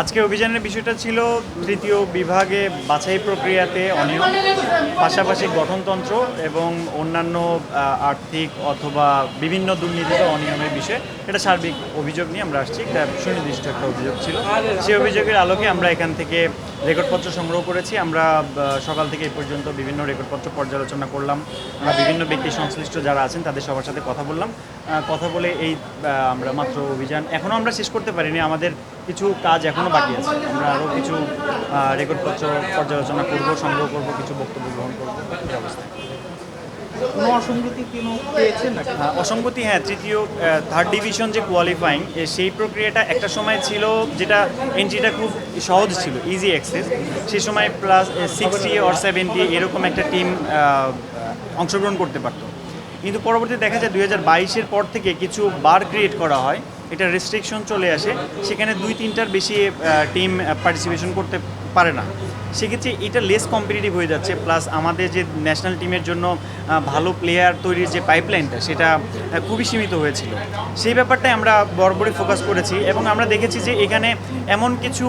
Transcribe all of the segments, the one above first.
আজকে অভিযানের বিষয়টা ছিল তৃতীয় বিভাগে বাছাই প্রক্রিয়াতে অনিয়ম, পাশাপাশি গঠনতন্ত্র এবং অন্যান্য আর্থিক অথবা বিভিন্ন দুর্নীতিতে অনিয়মের বিষয়ে এটা সার্বিক অভিযোগ নিয়ে আমরা আসছি। একটা সুনির্দিষ্ট একটা অভিযোগ ছিল। সেই অভিযোগের আলোকে আমরা এখান থেকে রেকর্ডপত্র সংগ্রহ করেছি। আমরা সকাল থেকে এই পর্যন্ত বিভিন্ন রেকর্ডপত্র পর্যালোচনা করলাম। আমরা বিভিন্ন ব্যক্তি সংশ্লিষ্ট যারা আছেন তাদের সবার সাথে কথা বললাম। কথা বলে এই আমরা মাত্র অভিযান এখনও আমরা শেষ করতে পারিনি। আমাদের কিছু কাজ এখনও বাকি আছে। আমরা আরও কিছু রেকর্ডপত্র পর্যালোচনা করব সংগ্রহ করব কিছু বক্তব্য গ্রহণ করব এই অবস্থায়। কোনো অসঙ্গতি পেয়েছেন নাকি? অসঙ্গতি হ্যাঁ তৃতীয় থার্ড ডিভিশন যে কোয়ালিফাইং সেই প্রক্রিয়াটা একটা সময় ছিল যেটা এন্ট্রিটা খুব সহজ ছিল ইজি অ্যাক্সেস সে সময় প্লাস সিক্সটি অর সেভেন্টি এরকম একটা টিম অংশগ্রহণ করতে পারতো। কিন্তু পরবর্তী দেখা যায় দুই হাজার বাইশের পর থেকে কিছু বার ক্রিয়েট করা হয়। এটা রেস্ট্রিকশন চলে আসে, সেখানে দুই তিনটার বেশি টিম পার্টিসিপেশন করতে পারে না। সেক্ষেত্রে এটা লেস কম্পিটিটিভ হয়ে যাচ্ছে প্লাস আমাদের যে ন্যাশনাল টিমের জন্য ভালো প্লেয়ার তৈরির যে পাইপলাইনটা সেটা খুবই সীমিত হয়েছিল। সেই ব্যাপারটাই আমরা বরাবরই ফোকাস করেছি এবং আমরা দেখেছি যে এখানে এমন কিছু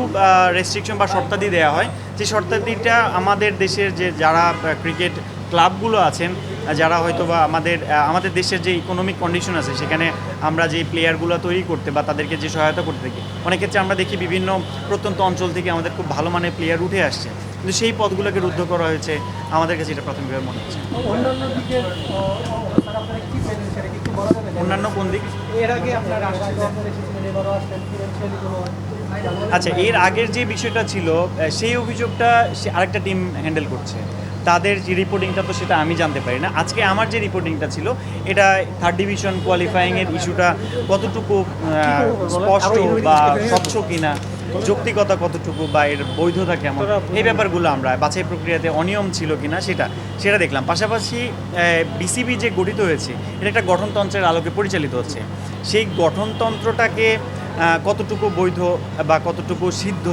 রেস্ট্রিকশন বা শর্তাদি দেওয়া হয়। যে শর্তাদিটা আমাদের দেশের যে যারা ক্রিকেট ক্লাবগুলো আছেন যারা হয়তো বা আমাদের আমাদের দেশের যে ইকোনমিক কন্ডিশন আছে সেখানে আমরা যে প্লেয়ারগুলো তৈরি করতে বা তাদেরকে যে সহায়তা করতে থাকি অনেক ক্ষেত্রে আমরা দেখি বিভিন্ন প্রত্যন্ত অঞ্চল থেকে আমাদের খুব ভালো মানের প্লেয়ার উঠে আসছে। কিন্তু সেই পদগুলোকে রুদ্ধ করা হয়েছে আমাদের কাছে এটা প্রাথমিকভাবে মনে হচ্ছে। অন্যান্য কোন দিক? এর আগে আপনারা আচ্ছা এর আগের যে বিষয়টা ছিল সেই অভিযোগটা সে আরেকটা টিম হ্যান্ডেল করছে। তাদের যে রিপোর্টিংটা তো সেটা আমি জানতে পারি না। আজকে আমার যে রিপোর্টিংটা ছিল এটা থার্ড ডিভিশন কোয়ালিফাইংয়ের ইস্যুটা কতটুকু স্পষ্ট বা স্বচ্ছ কিনা যৌক্তিকতা কতটুকু বা এর বৈধতা কেমন এই ব্যাপারগুলো আমরা বাছাই প্রক্রিয়াতে অনিয়ম ছিল কিনা সেটা সেটা দেখলাম। পাশাপাশি বিসিবি যে গঠিত হয়েছে এটা একটা গঠনতন্ত্রের আলোকে পরিচালিত হচ্ছে। সেই গঠনতন্ত্রটাকে কতটুকু বৈধ বা কতটুকু সিদ্ধ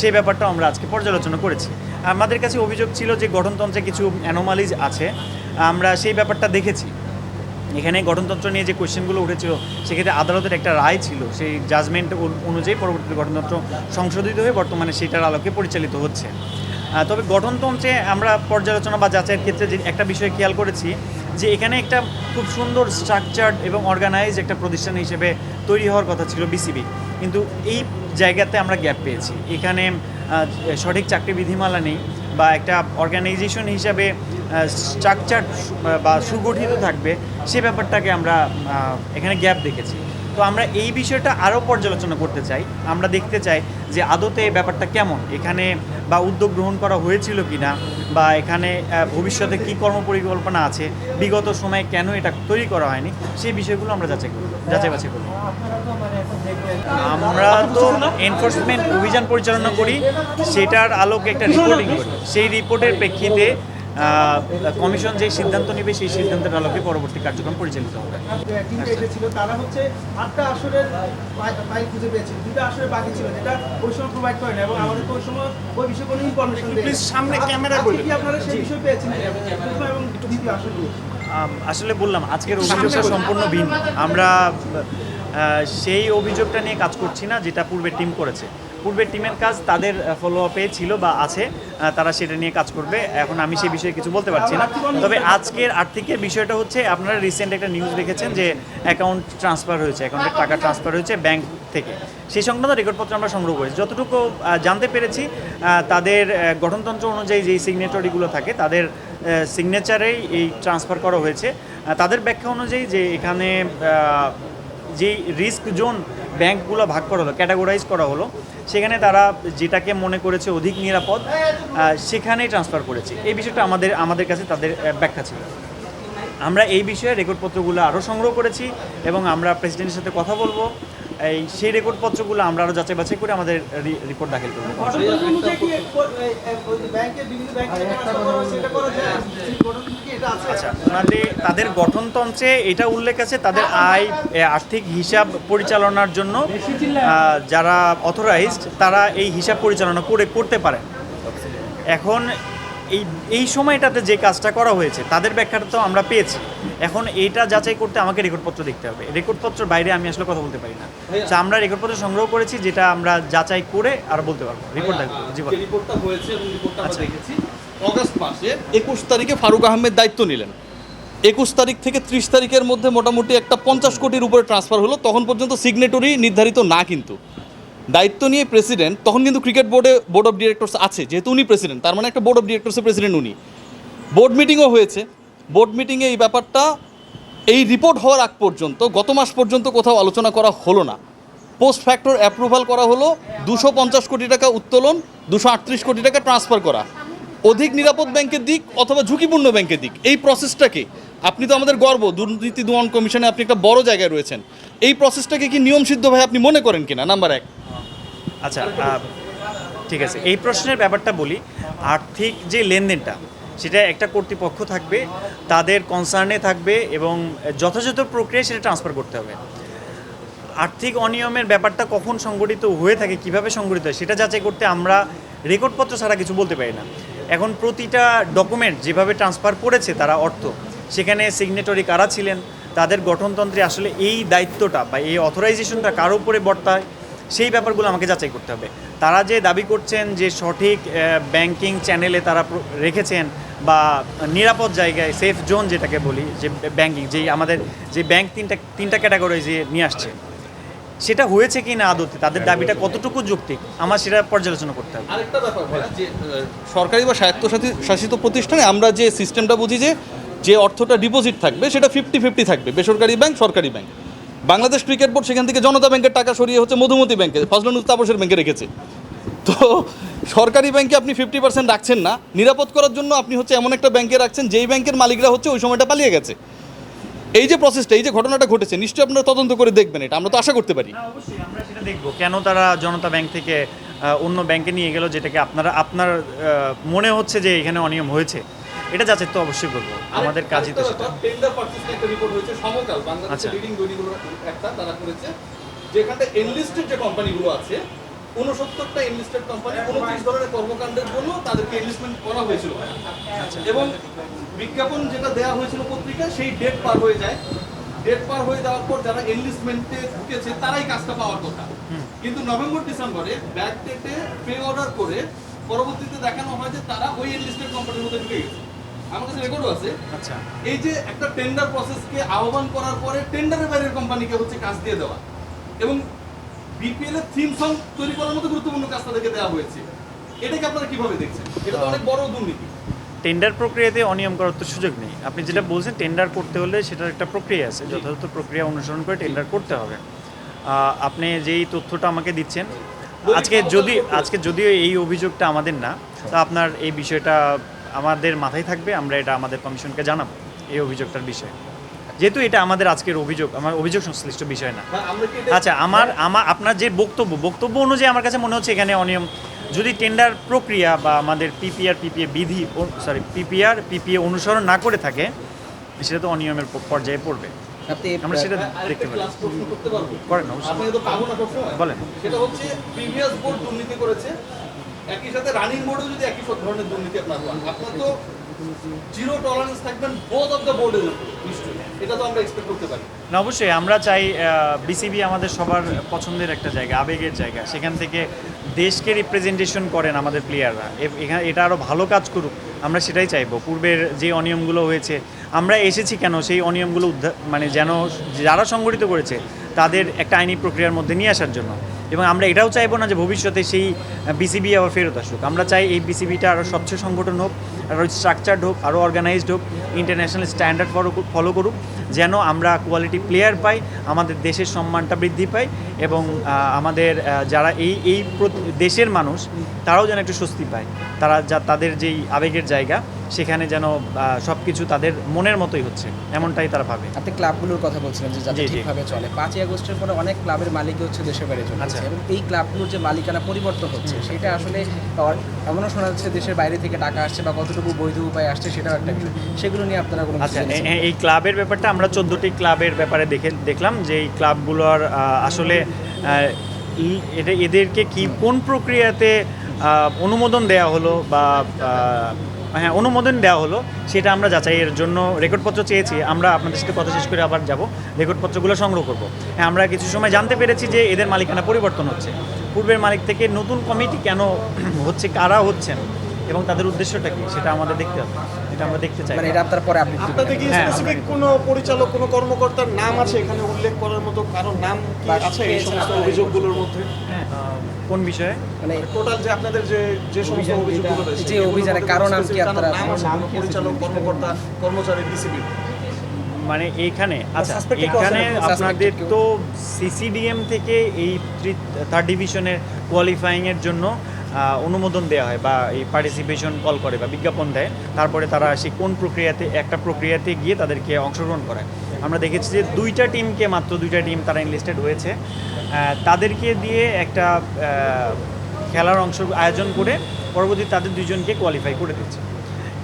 সেই ব্যাপারটা আমরা আজকে পর্যালোচনা করেছি। আমাদের কাছে অভিযোগ ছিল যে গঠনতন্ত্রে কিছু অ্যানোমালিজ আছে। আমরা সেই ব্যাপারটা দেখেছি। এখানে গঠনতন্ত্র নিয়ে যে কোয়েশ্চেনগুলো উঠেছিল, সেক্ষেত্রে আদালতের একটা রায় ছিল। সেই জাজমেন্ট অনুযায়ী পরবর্তীতে গঠনতন্ত্র সংশোধিত হয়ে বর্তমানে সেটার আলোকে পরিচালিত হচ্ছে। তবে গঠনতন্ত্রে আমরা পর্যালোচনা বা যাচাইয়ের ক্ষেত্রে যে একটা বিষয় খেয়াল করেছি, যে এখানে একটা খুব সুন্দর স্ট্রাকচার্ড এবং অর্গানাইজ একটা প্রতিষ্ঠান হিসেবে তৈরি হওয়ার কথা ছিল বিসিবি কিন্তু এই জায়গাতে আমরা গ্যাপ পেয়েছি। এখানে সঠিক চাকরি বিধিমালা নেই বা একটা অর্গানাইজেশন হিসাবে স্ট্রাকচার বা সুগঠিত থাকবে, সে ব্যাপারটাকে আমরা এখানে গ্যাপ দেখেছি। তো আমরা এই বিষয়টা আরও পর্যালোচনা করতে চাই। আমরা দেখতে চাই যে আদতে ব্যাপারটা কেমন, এখানে বা উদ্যোগ গ্রহণ করা হয়েছিল কি না বা এখানে ভবিষ্যতে কী কর্মপরিকল্পনা আছে, বিগত সময়ে কেন এটা তৈরি করা হয়নি, সেই বিষয়গুলো আমরা যাচাই করব, যাচাই বাছাই করব। আমরা তো এনফোর্সমেন্ট অভিযান পরিচালনা করি, সেটার আলোকে একটা রিপোর্টিং করি। সেই রিপোর্টের প্রেক্ষিতে কমিশন যে সিদ্ধান্ত নেবে সেই সিদ্ধান্তের আলোকে পরবর্তী কার্যক্রম পরিচালিত হবে। তারা হচ্ছে আটটা আসরের ফাইল খুঁজে পেয়েছিল দুটো আসরে বাকি ছিল যেটা ওই সময় প্রোভাইড করেন এবং আমাদের ওই সময় ওই বিষয়ে কোনো ইনফরমেশন Please সামনে আজকে বলবেন। কি আপনারা সেই বিষয় পেয়েছেন? এবং দ্বিতীয় আসরগুলো আসলে বললাম আজকের অভিযোগটা সম্পূর্ণ ভিন্ন। আমরা সেই অভিযোগটা নিয়ে কাজ করছি না যেটা পূর্বের টিম করেছে। পূর্বের টিমের কাজ তাদের ফলো আপে ছিল বা আছে তারা সেটা নিয়ে কাজ করবে। এখন আমি সেই বিষয়ে কিছু বলতে পারছি না। তবে আজকের আর্থিকের বিষয়টা হচ্ছে, আপনারা রিসেন্ট একটা নিউজ দেখেছেন যে অ্যাকাউন্ট ট্রান্সফার হয়েছে অ্যাকাউন্টের টাকা ট্রান্সফার হয়েছে ব্যাংক থেকে। সেই সংক্রান্ত রেকর্ডপত্র আমরা সংগ্রহ করেছি। যতটুকু জানতে পেরেছি তাদের গঠনতন্ত্র অনুযায়ী যেই সিগনেটরিগুলো থাকে, তাদের সিগনেচারেই এই ট্রান্সফার করা হয়েছে। তাদের ব্যাখ্যা অনুযায়ী যে এখানে যেই রিস্ক জোন ব্যাংকগুলো ভাগ করা হলো ক্যাটাগরাইজ করা হলো সেখানে তারা যেটাকে মনে করেছে অধিক নিরাপদ সেখানেই ট্রান্সফার করেছে। এই বিষয়টা আমাদের আমাদের কাছে তাদের ব্যাখ্যা ছিল। আমরা এই বিষয়ে রেকর্ডপত্রগুলো আরও সংগ্রহ করেছি এবং আমরা প্রেসিডেন্টের সাথে কথা বলব। এই সেই রেকর্ডপত্রগুলো আমরা আরও যাচাই বাছাই করে আমাদের রিপোর্ট দাখিল করব। আচ্ছা ওনাদের, তাদের গঠনতন্ত্রে এটা উল্লেখ আছে, তাদের আয় আর্থিক হিসাব পরিচালনার জন্য যারা অথরাইজড তারা এই হিসাব পরিচালনা করে, করতে পারেন। এখন এই এই সময়টাতে যে কাজটা করা হয়েছে তাদের ব্যাখ্যাটা তো আমরা পেয়েছি। এখন এইটা যাচাই করতে আমাকে রেকর্ডপত্র দেখতে হবে। রেকর্ডপত্রের বাইরে আমি আসলে কথা বলতে পারি না। তো আমরা রেকর্ডপত্র সংগ্রহ করেছি যেটা আমরা যাচাই করে আর বলতে পারব। রিপোর্ট ভাইয়া, জি যে বলেন। রিপোর্টটা হয়েছে এবং রিপোর্টটা আমরা। দেখেছি। অগস্ট মাসে একুশ তারিখে ফারুক আহমেদ দায়িত্ব নিলেন। একুশ তারিখ থেকে ত্রিশ তারিখের মধ্যে মোটামুটি একটা পঞ্চাশ কোটির উপরে ট্রান্সফার হলো। তখন পর্যন্ত সিগনেটরি নির্ধারিত না কিন্তু। দায়িত্ব নিয়ে প্রেসিডেন্ট তখন কিন্তু ক্রিকেট বোর্ডে বোর্ড অফ ডিরেক্টরস আছে, যেহেতু উনি প্রেসিডেন্ট তার মানে একটা বোর্ড অফ ডিরেক্টরসের প্রেসিডেন্ট উনি। বোর্ড মিটিংও হয়েছে। বোর্ড মিটিংয়ে এই ব্যাপারটা, এই রিপোর্ট হওয়ার আগ পর্যন্ত, গত মাস পর্যন্ত কোথাও আলোচনা করা হলো না। পোস্ট ফ্যাক্টর অ্যাপ্রুভাল করা হলো, দুশো পঞ্চাশ কোটি টাকা উত্তোলন, দুশো আটত্রিশ কোটি টাকা ট্রান্সফার করা। অধিক নিরাপদ ব্যাংকের দিক অথবা ঝুঁকিপূর্ণ ব্যাংকের দিক, এই প্রসেসটাকে আপনি তো আমাদের গর্ব, দুর্নীতি দমন কমিশনে আপনি একটা বড় জায়গায় রয়েছেন। এই প্রসেসটাকে কি নিয়মসিদ্ধ ভাই আপনি মনে করেন কিনা? নাম্বার এক। আচ্ছা ঠিক আছে। এই প্রশ্নের ব্যাপারটা বলি। আর্থিক যে লেনদেনটা, সেটা একটা কর্তৃপক্ষ থাকবে, তাদের কনসার্নে থাকবে এবং যথাযথ প্রক্রিয়ায় সেটা ট্রান্সফার করতে হবে। আর্থিক অনিয়মের ব্যাপারটা কখন সংগঠিত হয়ে থাকে, কীভাবে সংগঠিত হয়, সেটা যাচাই করতে আমরা রেকর্ডপত্র ছাড়া কিছু বলতে পারি না। এখন প্রতিটা ডকুমেন্ট যেভাবে ট্রান্সফার করেছে তারা অর্থ, সেখানে সিগনেটরি কারা ছিলেন, তাদের গঠনতন্ত্রে আসলে এই দায়িত্বটা বা এই অথরাইজেশনটা কার উপরে বর্তায় সেই ব্যাপারগুলো আমাকে যাচাই করতে হবে। তারা যে দাবি করছেন যে সঠিক ব্যাংকিং চ্যানেলে তারা রেখেছেন বা নিরাপদ জায়গায় সেফ জোন যেটাকে বলি যে ব্যাংকিং যেই আমাদের যে ব্যাংক তিনটা তিনটা ক্যাটাগরি যে নিয়ে আসছে সেটা হয়েছে কি না আদতে তাদের দাবিটা কতটুকু যৌক্তিক আমার সেটা পর্যালোচনা করতে হবে। আরেকটা ব্যাপার যে সরকারি বা স্বায়ত্তশাসিত শাসিত প্রতিষ্ঠানে আমরা যে সিস্টেমটা বুঝি যে যে অর্থটা ডিপোজিট থাকবে সেটা ফিফটি ফিফটি থাকবে বেসরকারি ব্যাংক সরকারি ব্যাংক বাংলাদেশ ক্রিকেট বোর্ড সেখান থেকে জনতা ব্যাংকের টাকা সরিয়ে হচ্ছে মধুমতি ব্যাংকে ফজলানুর তাপসের ব্যাংকে রেখেছে। তো সরকারি ব্যাংকে আপনি ফিফটি পার্সেন্ট রাখছেন না, নিরাপদ করার জন্য আপনি হচ্ছে এমন একটা ব্যাংকে রাখছেন, যেই ব্যাংকের মালিকরা হচ্ছে ওই সময়টা পালিয়ে গেছে। এই যে প্রসেসটা এই যে ঘটনাটা ঘটেছে, নিশ্চয়ই আপনারা তদন্ত করে দেখবেন এটা, আমরা তো আশা করতে পারি। আমরা সেটা দেখব। কেন তারা জনতা ব্যাংক থেকে অন্য ব্যাংকে নিয়ে গেল, যেটাকে আপনারা, আপনার মনে হচ্ছে যে এখানে অনিয়ম হয়েছে? এটা যাচাই তো অবশ্যই করব আমাদের কাজই তো সেটা। টেন্ডার পারচেজ একটা রিপোর্ট হয়েছে সমকাল বাংলাদেশের আচ্ছা। লিডিং দৈনিকগুলো একটা তারা করেছে যেখানে এনলিস্টেড যে কোম্পানিগুলো আছে উনসত্তরটা এনলিস্টেড কোম্পানি উনত্রিশ ধরনের কর্মকাণ্ডের জন্য তাদেরকে এনলিস্টমেন্ট করা হয়েছিল এবং বিজ্ঞাপন যেটা দেওয়া হয়েছিল পত্রিকায় সেই ডেট পার হয়ে যায়। ডেট পার হয়ে যাওয়ার পর যারা এনলিস্টমেন্টে ঢুকেছে তারাই কাজটা পাওয়ার কথা। কিন্তু নভেম্বর ডিসেম্বরে ব্যাক ডেটে পে অর্ডার করে পরবর্তীতে দেখানো হয় যে তারা ওই এনলিস্টেড কোম্পানির মধ্যে ঢুকে গেছে। আমার কাছে রেকর্ডও আছে। আচ্ছা। এই যে একটা টেন্ডার প্রসেসকে আহ্বান করার পরে টেন্ডারের বাইরের কোম্পানিকে হচ্ছে কাজ দিয়ে দেওয়া। এবং বিপিএল এর থিম সং তৈরি করার মতো গুরুত্বপূর্ণ কাজ তাদেরকে দেওয়া হয়েছে। এটাকে আপনারা কীভাবে দেখছেন? এটা তো অনেক বড় দুর্নীতি। টেন্ডার প্রক্রিয়াতে অনিয়ম করার তো সুযোগ নেই। আপনি যেটা বলছেন টেন্ডার করতে হলে সেটার একটা প্রক্রিয়া আছে। যথাযথ প্রক্রিয়া অনুসরণ করে টেন্ডার করতে হবে। আপনি যেই তথ্যটা আমাকে দিচ্ছেন আজকে যদি আজকে যদিও এই অভিযোগটা আমাদের না তা আপনার এই বিষয়টা আমাদের মাথায় থাকবে আমরা এটা আমাদের কমিশনকে জানাব এই অভিযোগটার বিষয়ে। যেহেতু এটা আমাদের আজকের অভিযোগ আমার অভিযোগ সংশ্লিষ্ট বিষয় না। আচ্ছা আমার আমার আপনার যে বক্তব্য বক্তব্য অনুযায়ী আমার কাছে মনে হচ্ছে এখানে অনিয়ম যদি টেন্ডার প্রক্রিয়া বা আমাদের পিপিআর পিপিএ বিধি সরি পিপিআর পিপিএ অনুসরণ না করে থাকে সেটা তো অনিয়মের পর্যায়ে পড়বে। আমরা সেটা দেখতে পারি। করেন বলেন। সেটা হচ্ছে প্রিভিয়াস বোর্ড দুর্নীতি করেছে একই সাথে রানিং বোর্ডে যদি একই সব ধরনের দুর্নীতি আপনার আপনার তো জিরো টলারেন্স থাকবেন বোথ অফ দ্য বোর্ডের নিশ্চয়ই। এটা তো আমরা এক্সপেক্ট করতে পারি। না, অবশ্যই, আমরা চাই বিসিবি আমাদের সবার পছন্দের একটা জায়গা, আবেগের জায়গা। সেখান থেকে দেশকে রিপ্রেজেন্টেশন করেন আমাদের প্লেয়াররা এখানে এটা আরও ভালো কাজ করুক, আমরা সেটাই চাইব। পূর্বের যে অনিয়মগুলো হয়েছে, আমরা এসেছি কেন সেই অনিয়মগুলো উদ্ধার মানে যেন যারা সংগঠিত করেছে, তাদের একটা আইনি প্রক্রিয়ার মধ্যে নিয়ে আসার জন্য। এবং আমরা এটাও চাইব না যে ভবিষ্যতে সেই বিসিবি আবার ফেরত আসুক। আমরা চাই এই বিসিবিটা আরও স্বচ্ছ সংগঠন হোক আরও স্ট্রাকচার্ড হোক আরও অর্গানাইজড হোক ইন্টারন্যাশনাল স্ট্যান্ডার্ড ফলো ফলো করুক যেন আমরা কোয়ালিটি প্লেয়ার পাই আমাদের দেশের সম্মানটা বৃদ্ধি পাই এবং আমাদের যারা এই এই দেশের মানুষ তারাও যেন একটু স্বস্তি পায় তারা যা তাদের যেই আবেগের জায়গা সেখানে যেন সব কিছু তাদের মনের মতোই হচ্ছে এমনটাই তারা ভাবে আপনি ক্লাবগুলোর কথা বলছিলেন যে যাতে। ঠিকভাবে চলে পাঁচই আগস্টের পরে অনেক ক্লাবের মালিক হচ্ছে দেশের বাইরে চলে আচ্ছা। যাচ্ছে এবং এই ক্লাবগুলোর যে মালিকানা পরিবর্তন হচ্ছে সেটা আসলে এমনও শোনা যাচ্ছে দেশের বাইরে থেকে টাকা আসছে বা কতটুকু বৈধ উপায় আসছে সেটাও একটা বিষয়। সেগুলো নিয়ে আপনারা কোনো আচ্ছা এই ক্লাবের ব্যাপারটা আমরা চোদ্দোটি ক্লাবের ব্যাপারে দেখে দেখলাম যে এই ক্লাবগুলোর আসলে এটা এদেরকে কি কোন প্রক্রিয়াতে অনুমোদন দেওয়া হলো বা হ্যাঁ অনুমোদন দেওয়া হলো সেটা আমরা যাচাইয়ের জন্য রেকর্ডপত্র চেয়েছি। আমরা আপনাদের সাথে কথা শেষ করে আবার যাব রেকর্ডপত্রগুলো সংগ্রহ করব। হ্যাঁ আমরা কিছু সময় জানতে পেরেছি যে এদের মালিকানা পরিবর্তন হচ্ছে। পূর্বের মালিক থেকে নতুন কমিটি কেন হচ্ছে কারা হচ্ছেন? এবং তাদের উদ্দেশ্যটা কি? সেটা আমাদের দেখতে হবে। এটা আমরা দেখতে চাই। মানে এটা আপনার পরে আপনি আপনাদের কি হ্যাঁ, স্পেসিফিক কোনো পরিচালক কোনো কর্মকর্তার নাম আছে এখানে উল্লেখ করার মতো? কারও নাম কি আছে এই সমস্ত অভিযোগগুলোর মধ্যে? হ্যাঁ কোন বিষয়ে? মানে টোটাল যে আপনাদের যে যে সমস্ত অভিযোগগুলো রয়েছে যে এগুলোর অভিযানের মধ্যে কারও নাম কি আপনারা- নাম পরিচালক কর্মকর্তা কর্মচারী ডিসিপি মানে এইখানে আচ্ছা এখানে আপনাদের তো সিসিডিএম থেকে এই থার্ড ডিভিশনের কোয়ালিফাইংয়ের জন্য আহ, অনুমোদন দেওয়া হয় বা এই পার্টিসিপেশন কল করে বা বিজ্ঞাপন দেয়, তারপরে তারা সেই কোন প্রক্রিয়াতে, একটা প্রক্রিয়াতে গিয়ে তাদেরকে অংশগ্রহণ করে। আমরা দেখেছি যে দুইটা টিমকে মাত্র দুইটা টিম তারা ইনলিস্টেড হয়েছে। তাদেরকে দিয়ে একটা খেলার অংশ আয়োজন করে পরবর্তী তাদের দুজনকে কোয়ালিফাই করে দিচ্ছে।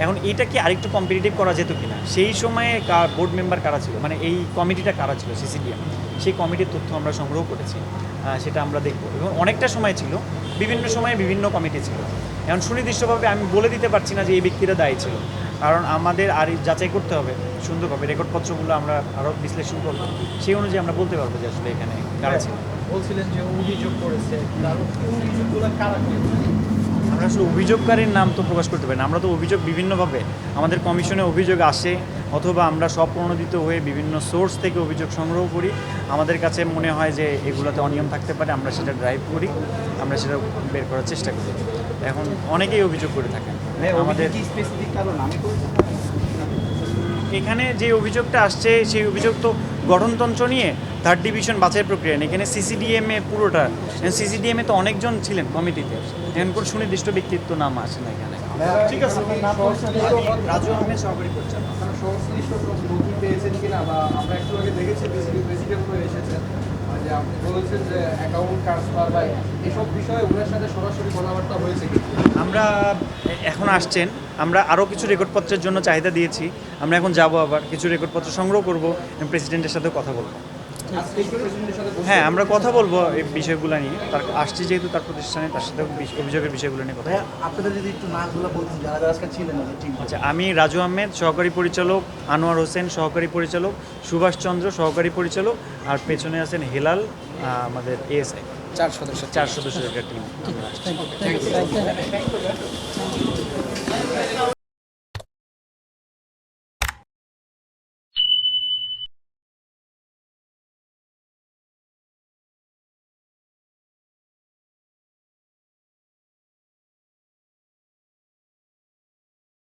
এখন এটা কি আরেকটু কম্পিটিটিভ করা যেত কিনা? সেই সময়ে বোর্ড মেম্বার কারা ছিল? মানে এই কমিটিটা কারা ছিল? সিসিডিএম সেই কমিটির তথ্য আমরা সংগ্রহ করেছি সেটা আমরা দেখব। এবং অনেকটা সময় ছিল বিভিন্ন সময়ে বিভিন্ন কমিটি ছিল। এখন সুনির্দিষ্টভাবে আমি বলে দিতে পারছি না যে এই ব্যক্তিরা দায়ী ছিল। কারণ আমাদের আর যাচাই করতে হবে সুন্দরভাবে রেকর্ডপত্রগুলো আমরা আরও বিশ্লেষণ করব। সেই অনুযায়ী আমরা বলতে পারব যে আসলে এখানে কারা ছিল। বলছিলেন যে অভিযোগ করেছে? আমরা আসলে অভিযোগকারীর নাম তো প্রকাশ করতে পারি না। আমরা তো অভিযোগ বিভিন্নভাবে আমাদের কমিশনে অভিযোগ আসে অথবা আমরা স্বপ্রণোদিত হয়ে বিভিন্ন সোর্স থেকে অভিযোগ সংগ্রহ করি। আমাদের কাছে মনে হয় যে এগুলোতে অনিয়ম থাকতে পারে আমরা সেটা ড্রাইভ করি আমরা সেটা বের করার চেষ্টা করি। এখন অনেকেই অভিযোগ করে থাকেন। আমাদের স্পেসিফিক কারণ আমি তো এখানে যে অভিযোগটা আসছে সেই অভিযোগ তো গঠনতন্ত্র নিয়ে থার্ড ডিভিশন বাছাই প্রক্রিয়া নিয়ে। এখানে সিসিডিএম এ পুরোটা সিসিডিএম এ তো অনেকজন ছিলেন কমিটিতে। এখন কোনো সুনির্দিষ্ট ব্যক্তিত্ব নাম আসে না এখানে। ঠিক আছে। রাজু আহমেদ সহকারী পরিচালক। সংশ্লিষ্ট কোনো নথি পেয়েছেন কিনা বা আমরা একটু আগে দেখেছি বিসিবি প্রেসিডেন্ট হয়ে এসেছেন যে আপনি বলেছেন যে অ্যাকাউন্ট ট্রান্সফার বা এসব বিষয়ে ওনার সাথে সরাসরি কথাবার্তা হয়েছে আমরা এখন আসছেন, আমরা আরও কিছু রেকর্ডপত্রের জন্য চাহিদা দিয়েছি, আমরা এখন যাব আবার, কিছু রেকর্ডপত্র সংগ্রহ করব প্রেসিডেন্টের সাথে কথা বলব। হ্যাঁ আমরা কথা বলব এই বিষয়গুলো নিয়ে। তার আসছি যেহেতু তার প্রতিষ্ঠানে তার সাথে অভিযোগের বিষয়গুলো নিয়ে কথা। আপনাদের যদি একটু নামগুলো বলতেন যারা যারা আজকে ছিলেন আচ্ছা আমি রাজু আহমেদ সহকারী পরিচালক আনোয়ার হোসেন সহকারী পরিচালক সুভাষ চন্দ্র সহকারী পরিচালক আর পেছনে আছেন হেলাল আমাদের এএসআই চার সদস্য। চার সদস্যের একটা টিম